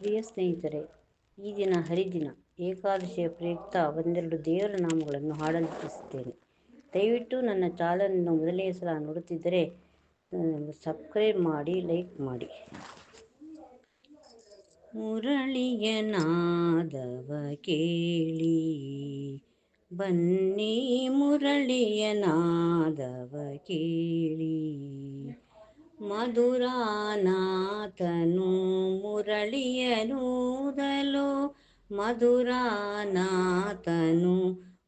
ಪ್ರಿಯ ಸ್ನೇಹಿತರೆ, ಈ ದಿನ ಹರಿದಿನ, ಏಕಾದಶಿಯ ಪ್ರಯುಕ್ತ ಒಂದೆರಡು ದೇವರ ನಾಮಗಳನ್ನು ಹಾಡಲು ದಯವಿಟ್ಟು ನನ್ನ ಚಾಲನನ್ನು ಮೊದಲನೇ ಸಲ ನೋಡುತ್ತಿದ್ದರೆ ಸಬ್ಸ್ಕ್ರೈಬ್ ಮಾಡಿ, ಲೈಕ್ ಮಾಡಿ. ಮುರಳಿಯ ನಾದವ ಕೇಳಿ, ಬನ್ನಿ ಮುರಳಿಯ ನಾದವ ಕೇಳಿ. ಮಧುರಾನಾಥನು ಮುರಳಿಯನೂದಲು ಮಧುರಾನಾಥನು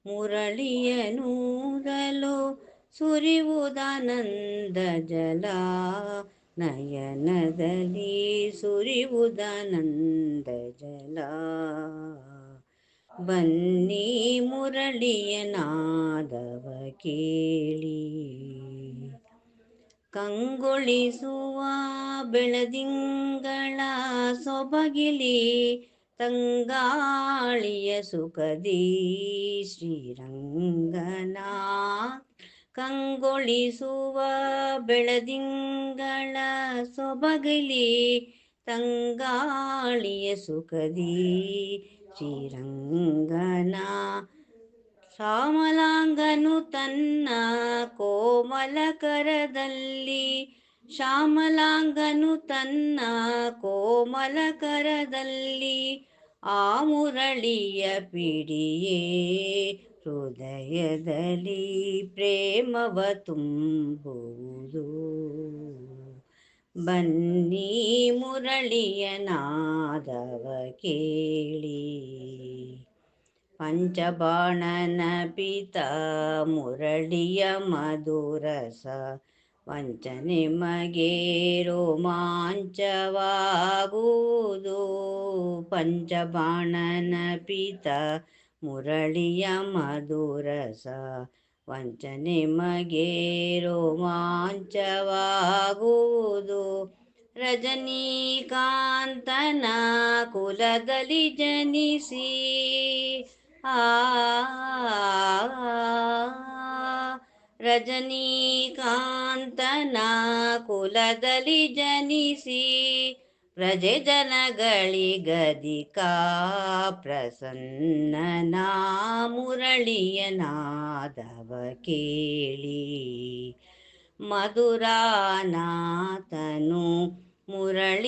ಮುರಳಿಯನೂದಲು ಸುರಿವುದಾನಂದ ಜಲ ನಯನದಲ್ಲಿ ಸುರಿವುದಾನಂದ ಜಲ ಬನ್ನಿ ಮುರಳಿಯ ನಾದವ ಕೇಳಿ. ಕಂಗೊಳಿಸುವ ಬೆಳದಿಂಗಳ ಸೊಬಗಿಲಿ ತಂಗಾಳಿಯ ಸುಖದಿ ಶ್ರೀರಂಗನ. ಕಂಗೊಳಿಸುವ ಬೆಳದಿಂಗಳ ಸೊಬಗಿಲಿ ತಂಗಾಳಿಯ ಸುಖದಿ ಶ್ರೀರಂಗನ. ಶ್ಯಾಮಲಾಂಗನು ತನ್ನ ಕೋಮಲ ಕರದಲ್ಲಿ, ಶ್ಯಾಮಲಾಂಗನು ತನ್ನ ಕೋಮಲ ಕರದಲ್ಲಿ ಆ ಮುರಳಿಯ ಪಿಡಿಯೇ ಹೃದಯದಲ್ಲಿ ಪ್ರೇಮವ ತುಂಬುವುದು. ಬನ್ನಿ ಮುರಳಿಯ ನಾದವ ಕೇಳಿ. ಪಂಚಬಾಣನ ಪಿತ ಮುರಳಿಯ ಮಧುರಸ ವಂಚನೆ ಮಗೆ ರೋಮಾಂಚವಾಗುವುದು. ಪಂಚಬಾಣನ ಪಿತ ಮುರಳಿಯ ಮಧುರಸ ವಂಚನೆ ಮಗೆ ರೋಮಾಂಚವಾಗುವುದು. ರಜನೀಕಾಂತನ ಕುಲದಲ್ಲಿ ಜನಿಸಿ ರಜನೀಕಾಂತನ ಕುಲದಲ್ಲಿ ಜನಿಸಿ ಪ್ರಜೆ ಜನಗಳಿಗದಿಕ ಪ್ರಸನ್ನನ ಮುರಳಿಯನಾದವ ಕೇಳಿ ಮಧುರಾನಾಥನು ಮುರಳಿಯನೂದಲು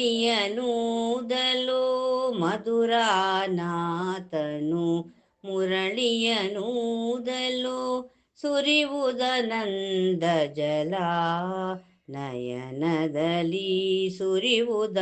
ಮಧುರಾನಾಥನು ಮುರಳಿಯನೂದಲು ಸುರಿವುದನಂದ ಜಲ ನಯನದಲ್ಲಿ ಸುರಿವುದ